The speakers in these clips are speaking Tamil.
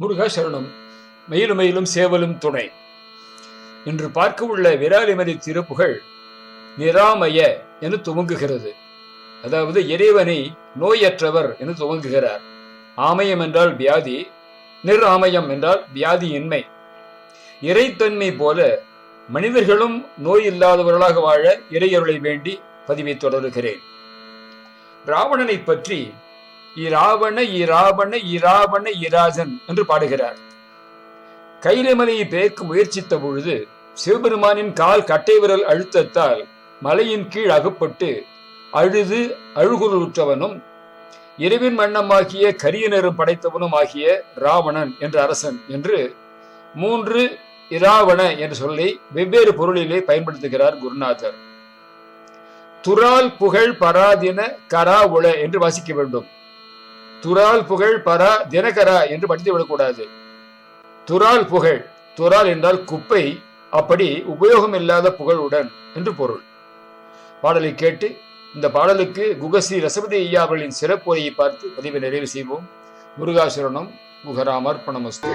முருகா சரணம் மயிலும் மயிலும் சேவலும் துணை. இன்று பார்க்க உள்ள விராலிமதி திருப்புகள் நிராமய என துவங்குகிறது. அதாவது இறைவனை நோயற்றவர் என துவங்குகிறார். ஆமயம் என்றால் வியாதி நிராமயம் என்றால் வியாதியின்மை. இறைத்தன்மை போல மனிதர்களும் நோய் இல்லாதவர்களாக வாழ இறையருளை வேண்டி பதிவை தொடருகிறேன். ராவணனை பற்றி இராவண இராவண இராவண இராஜன் என்று பாடுகிறார். கைலைமலையை பெயர்க்க முயற்சித்த பொழுது சிவபெருமானின் கால் கட்டை விரல் அழுத்தத்தால் மலையின் கீழ் அகப்பட்டு அழுது அழுகுறுற்றவனும் இரவின் வண்ணமாகிய கரிய நிறம் படைத்தவனும் ஆகிய ராவணன் என்ற அரசன் என்று மூன்று இராவண என்ற சொல்லை வெவ்வேறு பொருளிலே பயன்படுத்துகிறார் குருநாதர். துரால் புகழ் பராதின கரா உள என்று வாசிக்க வேண்டும். துரால் புகழ் பரா தினகரா என்று படித்து விடக்கூடாது. துரால் புகழ் துரால் என்றால் குப்பை அப்படி உபயோகம் இல்லாத புகழுடன் என்று பொருள். பாடலை கேட்டு இந்த பாடலுக்கு குகஸ்ரீ ரசபதி ஐயா அவர்களின் சிறப்புரையை பார்த்து பதிவை நிறைவு செய்வோம். முருகாசுரணம் முகராமர்ப்பணமஸ்து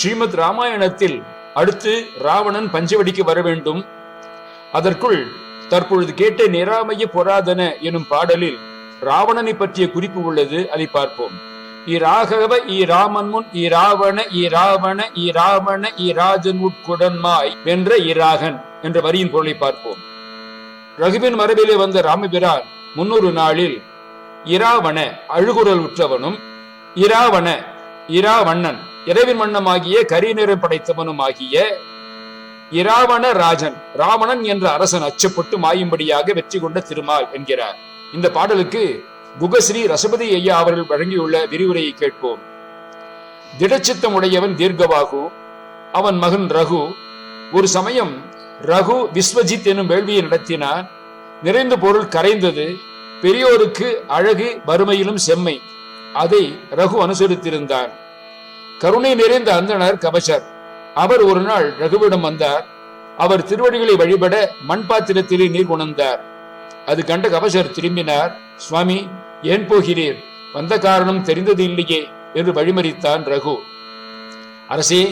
ஸ்ரீமத் ராமாயணத்தில் அடுத்து ராவணன் பஞ்சவடிக்கு வர வேண்டும். அதற்குள் தற்பொழுது கேட்ட நிராமைய பொராதன எனும் பாடலில் ராவணனை பற்றிய குறிப்பு உள்ளது அதை பார்ப்போம். இ ராகவ இ ராமன் முன் இ ராவண இ ராவண இ ராவண இ ராஜன் உட்குடன்மாய் வென்ற இராகன் என்ற வரியின் பொருளை பார்ப்போம். ரகுவின் மரபிலே வந்த ராமபிரான் முன்னூறு நாளில் இராவண அழுகுரல் உற்றவனும் இராவண இராவண்ணன் இரவின் மன்னமாகிய கரிநிறம் படைத்தவனும் ஆகிய இராவண ராஜன். ராவணன் என்ற அரசன் அச்சப்பட்டு மாயும்படியாக வெற்றி கொண்ட திருமால் என்கிறார். இந்த பாடலுக்கு குகஸ்ரீ ரசபதி ஐயா அவர்கள் வழங்கியுள்ள விரிவுரையை கேட்போம். திடச்சித்தம் உடையவன் தீர்க்கவாகு அவன் மகன் ரகு. ஒரு சமயம் ரகு விஸ்வஜித் எனும் வேள்வியை நடத்தினான் நிறைந்த பொருள் கரைந்தது பெரியோருக்கு அழகு வறுமையிலும் செம்மை. அதை ரகு அனுசரித்திருந்தான். கருணை நிறைந்த அந்தனர் கபசர். அவர் ஒரு நாள் ரகுவிடம் வந்தார். அவர் திருவடிகளை வழிபட மண் பாத்திரத்திலே நீர் உணர்ந்தார் அது கண்ட கபசர் திரும்பினார் சுவாமி ஏன் போகிறீர்? வந்த காரணம் தெரிந்தது இல்லையே என்று வழிமறித்தான் ரகு. அரசே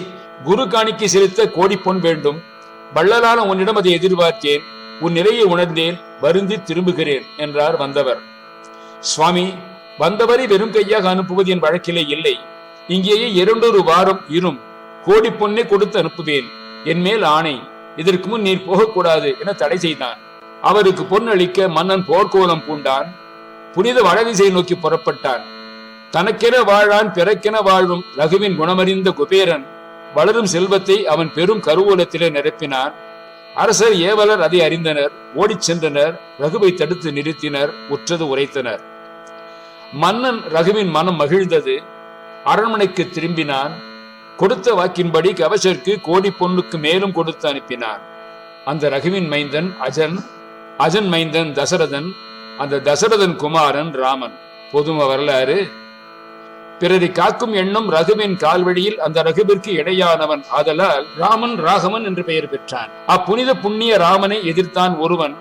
குரு காணிக்கு செலுத்த கோடி பொன் வேண்டும். வள்ளலான உன்னிடம் அதை எதிர்பார்த்தேன். உன் நிலையை உணர்ந்தேன். வருந்தி திரும்புகிறேன் என்றார் வந்தவர். சுவாமி வந்தவரை வெறும் கையாக அனுப்புவது என் வழக்கிலே இல்லை. இங்கேயே இரண்டொரு வாரம் இரும். கோடி பொன்னே கொடுத்து அனுப்புவேன். என் மேல் ஆணை. இதற்கு முன் நீர் போகக்கூடாது என தடை செய்தான். அவருக்கு பொன் அளிக்க மன்னன் போர்க்கோலம் பூண்டான். புனித வடதிசை நோக்கி புறப்பட்டான். தனக்கென வாழான் பிறக்கென வாழும் ரகுவின் குணமறிந்த குபேரன். வளரும் செல்வத்தை அவன் பெரும் கருவூலத்திலே நிரப்பினான். அரசர் ஏவலர் அதை அறிந்தனர். ஓடிச் சென்றனர். ரகுவை தடுத்து நிறுத்தினர். உற்றது உரைத்தனர். மன்னன் ரகுவின் மனம் மகிழ்ந்தது. அரண்மனைக்கு திரும்பினான். கொடுத்த வாக்கின்படி கவசருக்கு கோடி பொண்ணுக்கு மேலும் கொடுத்து அனுப்பினான். அந்த ரகுவின் மைந்தன் அஜன் அஜன் மைந்தன் தசரதன் அந்த தசரதன் குமாரன் ராமன். பொதும வரலாறு. பிறரை காக்கும் எண்ணம் ரகுவின் கால்வழியில் அந்த ரகுவிற்கு இடையானவன். ஆதலால் ராமன் ராகவன் என்று பெயர் பெற்றான். அப்புனித புண்ணிய ராமனை எதிர்த்தான் ஒருவன்.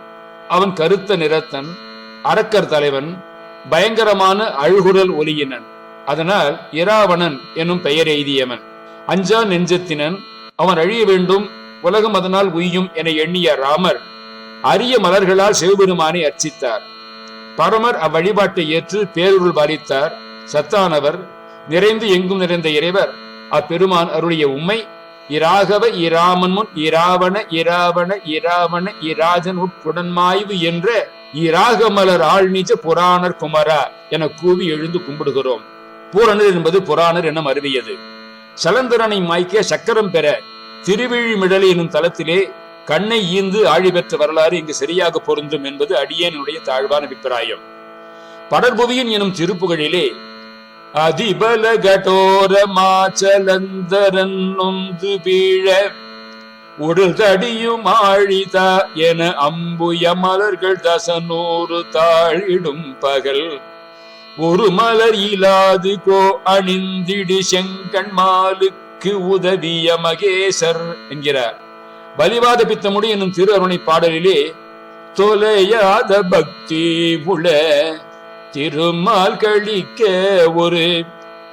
அவன் கருத்த நிறத்தன் அரக்கர் தலைவன் பயங்கரமான அழுகுரல் ஒலியினன். அதனால் இராவணன் எனும் பெயர் எய்தியவன். அஞ்சா நெஞ்சத்தினன் அவன் அழிய வேண்டும் உலகம் அதனால் உய்யும் என எண்ணிய ராமர் அரிய மலர்களால் சிவபெருமானை அர்ச்சித்தார். பரமர் அவ்வழிபாட்டை ஏற்று பேருள் பாலித்தார். சத்தானவர் நிறைந்து எங்கும் நிறைந்த இறைவர் அப்பெருமான் அருளிய உண்மை இராகவ இராமன் முன் இராவண இராவண இராவண இராஜன் உட்புடன்மாய்வு என்ற இராகமலர் ஆழ்நிஜ புராணர் குமரா என கூவி எழுந்து கும்பிடுகிறோம். பூரணர் என்பது புராணர் என அறிவியது சலந்தரனை மாய்க்க சக்கரம் பெற திருவிழிமிடல் எனும் தலத்திலே கண்ணை ஈந்து ஆழி பெற்ற வரலாறு இங்கு சரியாக பொருந்தும் என்பது அடியேனுடைய தாழ்வான அபிப்பிராயம். படர்புவியின் எனும் திருப்புகழிலே அதிபல கடோர மாச்சலந்தரன் நொந்து வீழ உடல் தடியும் ஆழிதா என அம்புய மலர்கள் தசநூறு தாழிடும் பகல். ஒரு மலர் இலாது கோ அணிந்திடு செங்கண் மாலுக்கு உதவிய மகேசர் என்கிறார் பலிவாத பித்தமுடி என்னும் திரு அருணை பாடலிலே தொலையாத பக்தி உள திருமால் கழிக்க ஒரு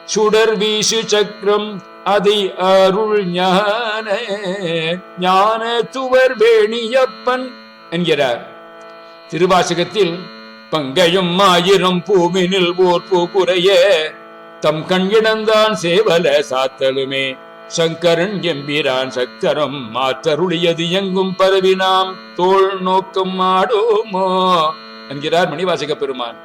சுடர் வீசு சக்கரம் அதை அருள் ஞான ஞான துவர் வேணியப்பன் என்கிறார். திருவாசகத்தில் பங்கையும் ஆயிரம் பூவினில் ஓர் பூ தம் கண்கிடந்தான் சேவல சாத்தலுமே. சங்கரன் எம்பிரான் சக்கரம் மாற்றருளியது எங்கும் பரவினாம். தோல் நோக்கம் ஆடோமோ? என்கிறார் மணிவாசக பெருமான்.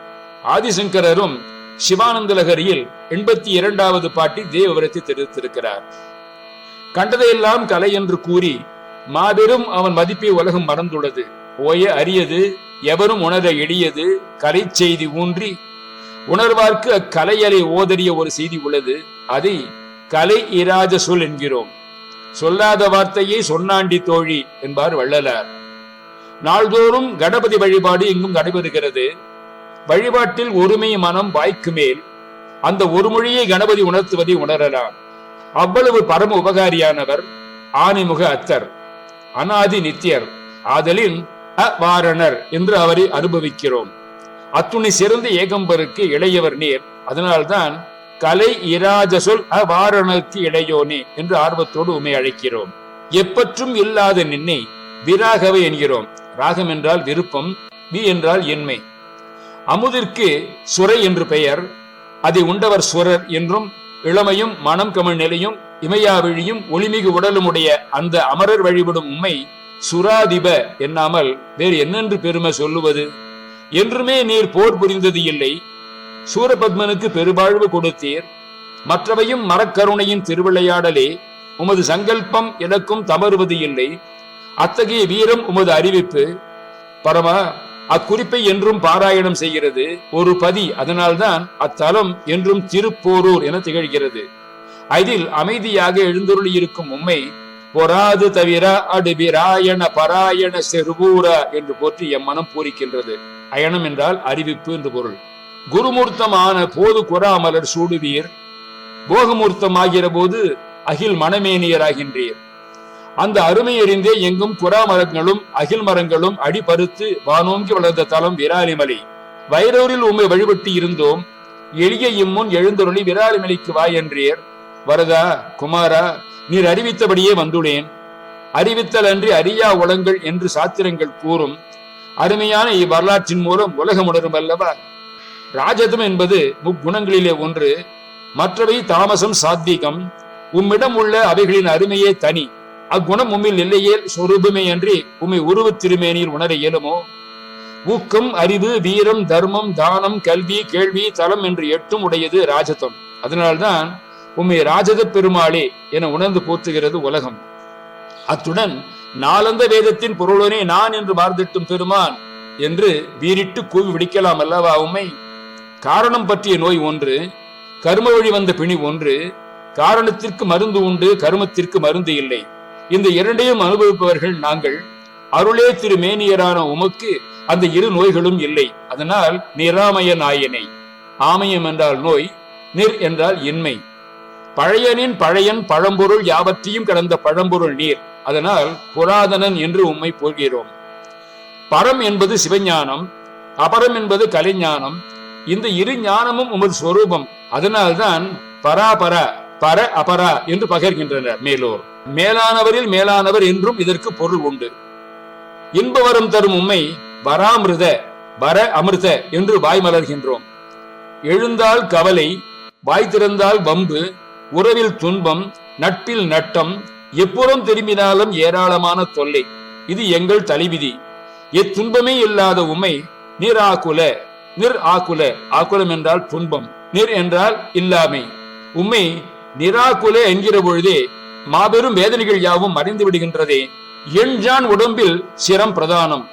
ஆதிசங்கரரும் சிவானந்த லகரியில் எண்பத்தி இரண்டாவது பாட்டி தேவவரத்தை தெரிவித்திருக்கிறார். கண்டதையெல்லாம் கலை என்று கூறி மாபெரும் அவன் மதிப்பை உலகம் மறந்துள்ளது. ஓய அரியது எவரும் உணர எளியது கலை செய்தி ஊன்றி உணர்வார்க்கு அக்கலையலை ஓதறிய ஒரு செய்தி உள்ளது. அதை கலை இராஜ சொல் என்கிறோம். சொல்லாத வார்த்தையை சொன்னாண்டி தோழி என்பார் வள்ளலார். நாள்தோறும் கணபதி வழிபாடு எங்கும் நடைபெறுகிறது. வழிபாட்டில் ஒருமை மனம் வாய்க்கு மேல் அந்த ஒரு மொழியை கணபதி உணர்த்துவதை உணரலாம். அவ்வளவு பரம உபகாரியானவர் ஆணிமுக அத்தர் அனாதி நித்தியர். ஆதலின் அவாரணர் என்று அவரை அனுபவிக்கிறோம். அத்துணை சிறந்த ஏகம்பருக்கு இளையவர் நீர். அதனால்தான் கலை இராஜ சொல் அவாரணக்கு என்று ஆர்வத்தோடு உமை அழைக்கிறோம். எப்பற்றும் இல்லாத நின்னை விராகவை என்கிறோம். ராகம் என்றால் விருப்பம் வி என்றால் என்மை அமுதிற்கு சுரை என்று பெயர் அதை உண்டவர் சுரர் என்றும் இளமையும் மனம் கமிழ் நிலையும் இமையாவிழியும் ஒளிமிகு உடலுமுடைய அந்த அமரர் வழிபடும் உண்மை சுராதிப எண்ணாமல் வேறு என்னென்று பெருமை சொல்லுவது? என்றுமே நீர் போர் புரிந்தது இல்லை. சூரபத்மனுக்கு பெருவாழ்வு கொடுத்தீர். மற்றவையும் மரக்கருணையின் திருவிளையாடலே. உமது சங்கல்பம் எனக்கும் தவறுவது இல்லை. அத்தகைய வீரம் உமது அறிவிப்பு. பரமா அக்குறிப்பை என்றும் பாராயணம் செய்கிறது. ஒரு பதி அதனால்தான் அத்தலம் என்றும் திருப்போரூர் என திகழ்கிறது. அதில் அமைதியாக எழுந்தருளி இருக்கும் உம்மை பொறாது தவிர அடுபிராயண பராயண செருவூரா என்று போற்றி எம் மனம் பூரிக்கின்றது. அயனம் என்றால் அறிவிப்பு என்று பொருள். குருமூர்த்தமான போது குறாமலர் சூடுவீர். போகமூர்த்தமாகிற போது அகில் மனமேனியராகின்றீர். அந்த அருமை அறிந்தே எங்கும் குறா மரங்களும் அகில் மரங்களும் அடிபருத்து வானோங்கி வளர்ந்த தலம் விராலிமலை. வைரூரில் உம்மை வழிபட்டு இருந்தோம். எளிய இம்முன் எழுந்தருளி விராலிமலைக்கு வா என்றீர். வரதா குமாரா நீர் அறிவித்தபடியே வந்துள்ளேன். அறிவித்தல் அன்றி அறியா உலங்கள் என்று சாத்திரங்கள் கூறும். அருமையான இவ்வரலாற்றின் மூலம் உலகம் உணரும் அல்லவா? ராஜதம் என்பது முக்குணங்களிலே ஒன்று. மற்றவை தாமசம் சாத்வீகம். உம்மிடம் உள்ள அவைகளின் அருமையே தனி. அக்குணம் உம்மில் இல்லையே சொரூபமே அன்றி உம்மை உருவத் திருமேனியில் உணர இயலுமோ? ஊக்கம் அறிவு வீரம் தர்மம் தானம் கல்வி கேள்வி தலம் என்று எட்டும் உடையது ராஜதம். அதனால்தான் உம்மை ராஜக பெருமாளே என உணர்ந்து போற்றுகிறது உலகம். அத்துடன் நாளந்த வேதத்தின் பொருளனே நான் என்று மார்திட்டும் பெருமான் என்று வீரிட்டு கூவி விடிக்கலாம் அல்லவா உம்மை? காரணம் பற்றிய நோய் ஒன்று கரும வழி வந்த பிணி ஒன்று காரணத்திற்கு மருந்து உண்டு கருமத்திற்கு மருந்து இல்லை. இந்த இரண்டையும் அனுபவிப்பவர்கள் நாங்கள் அருளே திரு மேனியரான உமக்கு அந்த இரு நோய்களும் இல்லை. அதனால் நிராமய நாயனை. ஆமயம் என்றால் நோய் நிர் என்றால் இன்மை. பழையனின் பழையன் பழம்பொருள் யாவற்றையும் கடந்த பழம்பொருள் நீர். அதனால் புராதனன் என்று உம்மை போகிறோம். பரம் என்பது சிவஞானம் அபரம் என்பது கலைஞானம். இந்த இரு ஞானமும் உமது ஸ்வரூபம். அதனால்தான் பராபர பர அபரா என்று பகர்கின்றனர் மேலோர். மேலானவரில் மேலானவர் என்றும் இதற்கு பொருள் உண்டு. இன்பவரம் தரும் உண்மை வராமிருத வர அமிர்த என்று வாய் மலர்கின்றோம் எழுந்தால் கவலை வாய் திறந்தால் வம்பு உறவில் துன்பம் நட்பில் நட்டம் எப்புறம் திரும்பினாலும் ஏராளமான தொல்லை. இது எங்கள் தலைவிதி. எத்துன்பமே இல்லாத உம்மை நீராக்குல நிர் ஆக்குல ஆக்குலம் என்றால் துன்பம் நிர் என்றால் இல்லாமை. உண்மை நிராகுல என்கிற பொழுதே மாபெரும் வேதனைகள் யாவும் மறைந்து விடுகின்றதே. எண்ஜான் உடம்பில் சிரம் பிரதானம்.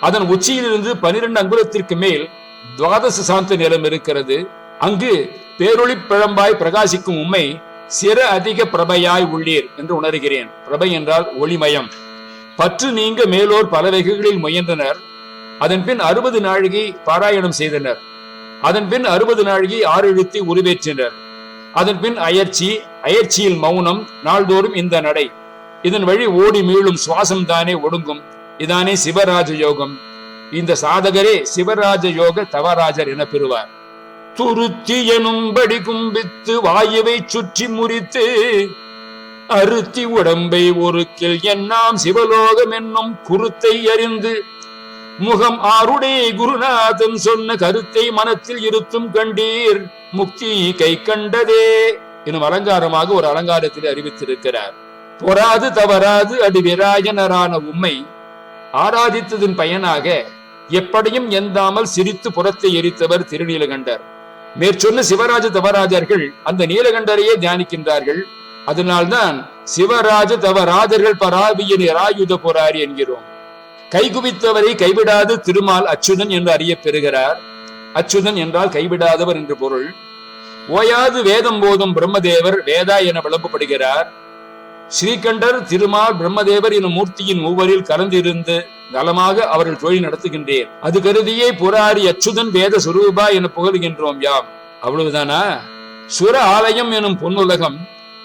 அதன் உச்சியிலிருந்து பனிரெண்டு அங்குலத்திற்கு மேல் துவாதச சாந்த நிலம் இருக்கிறது. அங்கு பேரொளிப் பிழம்பாய் பிரகாசிக்கும் உண்மை சிற அதிக பிரபையாய் உள்ளீர் என்று உணர்கிறேன். பிரபை என்றால் ஒளிமயம். பற்று நீங்க மேலோர் பல வகைகளில் முயன்றனர். அதன் பின் அறுபது நாழிகை பாராயணம் செய்தனர். அதன் பின் அறுபது நாழிகை ஆறு எழுத்தி உருவேற்றினர். அதன் பின் அயற்சி அயற்சியில் மௌனம் நாள்தோறும் இந்த நடை. இதன் வழி ஓடி மீளும் சுவாசம் தானே ஒடுங்கும். இதானே சிவராஜ யோகம் இந்த சாதகரே சிவராஜ யோக தவராஜர் என பெறுவார். துருத்தி எனும்படி கும்பித்து வாயுவை சுற்றி முறித்து அருத்தி உடம்பை ஒருக்கில் என்னாம் சிவலோகம் என்னும் குருத்தை அறிந்து முகம் ஆருடைய குருநாதன் சொன்ன கருத்தை மனத்தில் இருத்தும் கண்டீர் முக்தி கை கண்டதே எனும் அலங்காரமாக ஒரு அலங்காரத்தில் அறிவித்திருக்கிறார். பொறாது தவறாது அடி விராயனரான உம்மை ஆராதித்ததின் பயனாக எப்படியும் எந்தாமல் சிரித்து புறத்தை எரித்தவர் திருநீலகண்டர். மேற்சொன்ன சிவராஜ தவராஜர்கள் அந்த நீலகண்டரையே தியானிக்கின்றார்கள். அதனால்தான் சிவராஜ தவராஜர்கள் பராபிய ராயுத போராரி என்கிறோம். கைகுவித்தவரை கைவிடாது திருமால் அச்சுதன் என்று அறியப் பெறுகிறார் அச்சுதன் என்றால் கைவிடாதவர் என்று பொருள். ஓயாது வேதம் போதும் பிரம்மதேவர் வேதா என விளம்பப்படுகிறார். ஸ்ரீகண்டர் திருமால் பிரம்மதேவர் எனும் மூர்த்தியின் மூவரில் கலந்திருந்து நலமாக அவர்கள் தொழில் நடத்துகின்றேன். அது கருதியே புராரி அச்சுதன் வேத சுரூபா என புகழ்கின்றோம் யாம். அவ்வளவுதானா? சுர ஆலயம் எனும் பொன்னுலகம்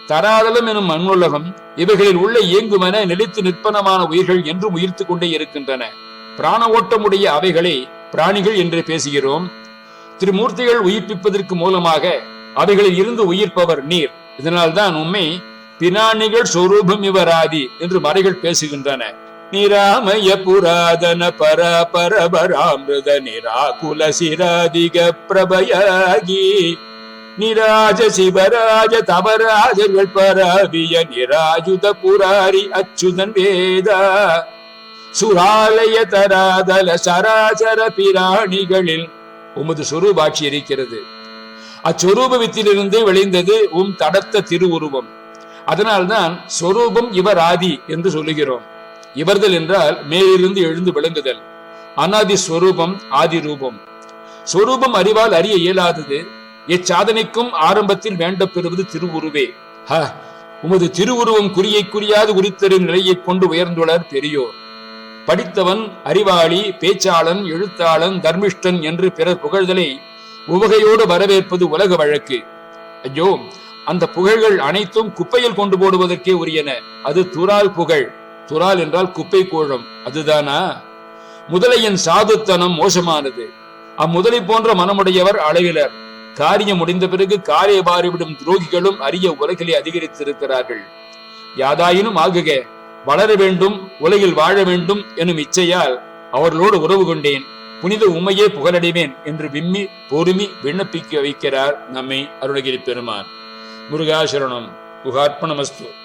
தராதலம் எனும் மண்ணுலகம் இவைகளில் உள்ள இயங்குமென நிலைத்து நிற்பனமான உயிர்கள் என்றும் உயிர்த்து கொண்டே இருக்கின்றன. பிராண ஓட்டமுடைய அவைகளை பிராணிகள் என்று பேசுகிறோம். திருமூர்த்திகள் உயிர்ப்பிப்பதற்கு மூலமாக அவைகளில் இருந்து உயிர்ப்பவர் நீர். இதனால்தான் உண்மை பினானிகள் சொரூபம் இவராதி என்று மறைகள் பேசுகின்றன. நிராமய புராதன பர பரபராமிருத நிராகுல சிராதிக பிரபயாகி. நிராஜ சிவராஜ தவராஜர்கள் பராவிய நிராஜுத புராரி அச்சுதன் வேதா. சுராலய தராதல சராசர பிராணிகளில் உமது சொரூபாட்சி இருக்கிறது. அச்சொரூபத்திலிருந்து விளைந்தது உம் தடத்த திருவுருவம். அதனால்தான் சொரூபம் இவர் ஆதி என்று சொல்லுகிறோம். இவர்தல் என்றால் மேலிருந்து எழுந்து விளங்குதல். அனாதி ஸ்வரூபம் ஆதி ரூபம். ஸ்வரூபம் அறிவால் அறிய இயலாதது. இச்சாதனைக்கும் ஆரம்பத்தில் வேண்ட பெறுவது திருவுருவே. ஹ உமது திருவுருவம் குறியை குறியாது குறித்தரும் நிலையைக் கொண்டு உயர்ந்துள்ளர் பெரியோர். படித்தவன் அறிவாளி பேச்சாளன் எழுத்தாளன் தர்மிஷ்டன் என்று பிறர் புகழ்தலை உவகையோடு வரவேற்பது உலக வழக்கு. ஐயோ அந்த புகழ்கள் அனைத்தும் குப்பையில் கொண்டு போடுவதற்கே உரியன. அது துரால் புகழ். துரால் என்றால் குப்பை கோழம். அதுதானா? முதலையின் சாதுத்தனம் மோசமானது. அம்முதலை போன்ற மனமுடையவர் அளவிலர். காரியம் முடிந்த பிறகு காரை பாரிவிடும் துரோகிகளும் அரிய உலகிலே அதிகரித்திருக்கிறார்கள். யாதாயினும் ஆகுக. வளர வேண்டும் உலகில் வாழ வேண்டும் எனும் இச்சையால் அவர்களோடு உறவு கொண்டேன். புனித உண்மையே புகழடைவேன் என்று விம்மி பொறுமி விண்ணப்பிக்க வைக்கிறார் நம்மை அருணகிரி பெருமான். முருகாசரணம். குகார்ப்பணமஸ்து